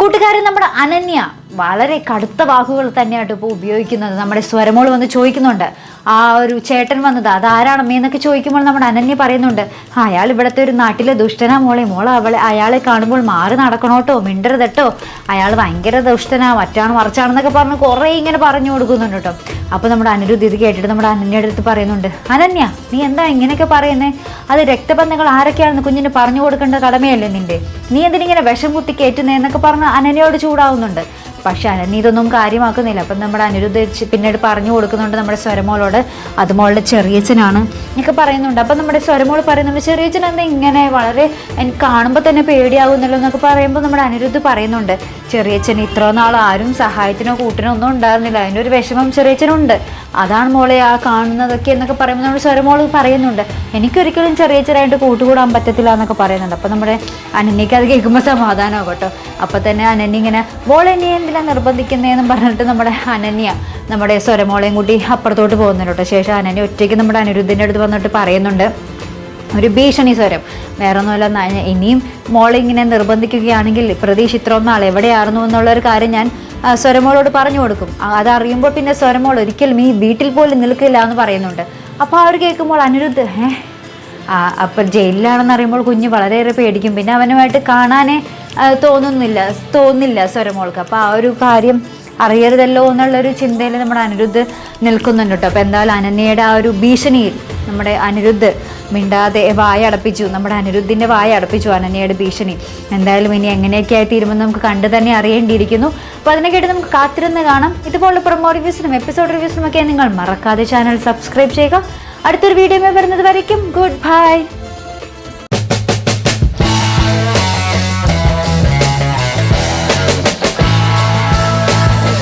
കൂട്ടുകാരൻ നമ്മുടെ അനന്യ വളരെ കടുത്ത വാക്കുകൾ തന്നെയായിട്ട് ഇപ്പോൾ ഉപയോഗിക്കുന്നത് നമ്മുടെ സ്വരമോൾ വന്ന് ചോദിക്കുന്നുണ്ട്. ആ ഒരു ചേട്ടൻ വന്നത് അതാരാണമ്മേ എന്നൊക്കെ ചോദിക്കുമ്പോൾ നമ്മുടെ അനന്യ പറയുന്നുണ്ട് അയാൾ ഇവിടുത്തെ ഒരു നാട്ടിലെ ദുഷ്ടനാ മോളെ. മോൾ അവളെ അയാളെ കാണുമ്പോൾ മാറി നടക്കണോട്ടോ മിണ്ടരുതട്ടോ. അയാൾ ഭയങ്കര ദുഷ്ടനാ മറ്റാണ് മറിച്ചാണെന്നൊക്കെ പറഞ്ഞ് കുറേ ഇങ്ങനെ പറഞ്ഞു കൊടുക്കുന്നുണ്ട് കേട്ടോ. അപ്പോൾ നമ്മുടെ അനിരുദ്ധ ഇത് കേട്ടിട്ട് നമ്മുടെ അനന്യയുടെ അടുത്ത് പറയുന്നുണ്ട് അനന്യ നീ എന്താ ഇങ്ങനെയൊക്കെ പറയുന്നേ? അത് രക്തബന്ധങ്ങൾ ആരൊക്കെയാണെന്ന് കുഞ്ഞിന് പറഞ്ഞു കൊടുക്കേണ്ട കടമയല്ലേ നിന്റെ? നീ എന്തിനിങ്ങനെ വിഷം കുത്തി കയറ്റുന്നേ എന്നൊക്കെ പറഞ്ഞ് അനന്യയോട് ചൂടാവുന്നുണ്ട്. പക്ഷെ അനന്യ ഇതൊന്നും കാര്യമാക്കുന്നില്ല. അപ്പം നമ്മുടെ അനിരുദ്ധ പിന്നീട് പറഞ്ഞു കൊടുക്കുന്നുണ്ട് നമ്മുടെ സ്വരമോളോട്. അത് മോളുടെ ചെറിയച്ഛനാണ് എന്നൊക്കെ പറയുന്നുണ്ട്. അപ്പം നമ്മുടെ സ്വരമോൾ പറയുന്നുണ്ട് ചെറിയച്ഛൻ എന്താ ഇങ്ങനെ വളരെ എനിക്ക് കാണുമ്പോൾ തന്നെ പേടിയാകുന്നല്ലോ എന്നൊക്കെ പറയുമ്പോൾ നമ്മുടെ അനിരുദ്ധ പറയുന്നുണ്ട്. ചെറിയച്ഛൻ ഇത്ര നാൾ ആരും സഹായത്തിനോ കൂട്ടിനോ ഒന്നും ഉണ്ടായിരുന്നില്ല. അതിന്റെ ഒരു വിഷമം ചെറിയച്ഛനുണ്ട്. അതാണ് മോളെ ആ കാണുന്നതൊക്കെ എന്നൊക്കെ പറയുമ്പോൾ നമ്മുടെ സ്വരമോൾ പറയുന്നുണ്ട്. എനിക്കൊരിക്കലും ചെറിയ ചെറിയായിട്ട് കൂട്ടുകൂടാൻ പറ്റത്തില്ല എന്നൊക്കെ പറയുന്നുണ്ട്. അപ്പോൾ നമ്മുടെ അനന്യക്ക് അത് കേൾക്കുമ്പോൾ സമാധാനമാകും കേട്ടോ. അപ്പം തന്നെ അനന്യ ഇങ്ങനെ മോളെ എന്നെ എന്തിനാ നിർബന്ധിക്കുന്നതെന്നും പറഞ്ഞിട്ട് നമ്മുടെ അനന്യ നമ്മുടെ സ്വരമോളെയും കൂട്ടി അപ്പുറത്തോട്ട് പോകുന്നുണ്ട് കേട്ടോ. ശേഷം അനന്യ ഒറ്റയ്ക്ക് നമ്മുടെ അനിരുദ്ധിന്റെ അടുത്ത് വന്നിട്ട് പറയുന്നുണ്ട്. ഒരു ഭീഷണി സ്വരം. വേറെ ഒന്നുമല്ല ഇനിയും മോളെ ഇങ്ങനെ നിർബന്ധിക്കുകയാണെങ്കിൽ പ്രതീക്ഷ ഇത്രയും നാൾ എവിടെയായിരുന്നു എന്നുള്ളൊരു കാര്യം ഞാൻ സ്വരമോളോട് പറഞ്ഞു കൊടുക്കും. അതറിയുമ്പോൾ പിന്നെ സ്വരമോൾ ഒരിക്കലും ഈ വീട്ടിൽ പോലും നിൽക്കില്ല എന്ന് പറയുന്നുണ്ട്. അപ്പോൾ അവർ കേൾക്കുമ്പോൾ അനിരുദ്ധ് ആ, അപ്പോൾ ജയിലിലാണെന്ന് അറിയുമ്പോൾ കുഞ്ഞ് വളരെയേറെ പേടിക്കും. പിന്നെ അവനുമായിട്ട് കാണാനേ തോന്നുന്നില്ല തോന്നില്ല സ്വരമോൾക്ക്. അപ്പോൾ ആ ഒരു കാര്യം അറിയരുതല്ലോ എന്നുള്ളൊരു ചിന്തയിൽ നമ്മുടെ അനിരുദ്ധ് നിൽക്കുന്നുണ്ട് കേട്ടോ. അപ്പോൾ എന്തായാലും അനന്യയുടെ ആ ഒരു ഭീഷണിയിൽ നമ്മുടെ അനിരുദ്ധ് മിണ്ടാതെ വായ അടപ്പിച്ചു. നമ്മുടെ അനിരുദ്ധിന്റെ വായ അടപ്പിച്ചു അനന്യയുടെ ഭീഷണി. എന്തായാലും ഇനി എങ്ങനെയൊക്കെ ആയി തീരുമെന്ന് നമുക്ക് കണ്ടു തന്നെ അറിയേണ്ടിയിരിക്കുന്നു. അപ്പോൾ അതിനെ കേട്ട് നമുക്ക് കാത്തിരുന്ന് കാണാം. ഇതുപോലുള്ള പ്രൊമോ റിവ്യൂസിനും എപ്പിസോഡ് റിവ്യൂസിനും ഒക്കെ നിങ്ങൾ മറക്കാതെ ചാനൽ സബ്സ്ക്രൈബ് ചെയ്യുക. അടുത്തൊരു വീഡിയോ വരുന്നത് വരയ്ക്കും. Good bye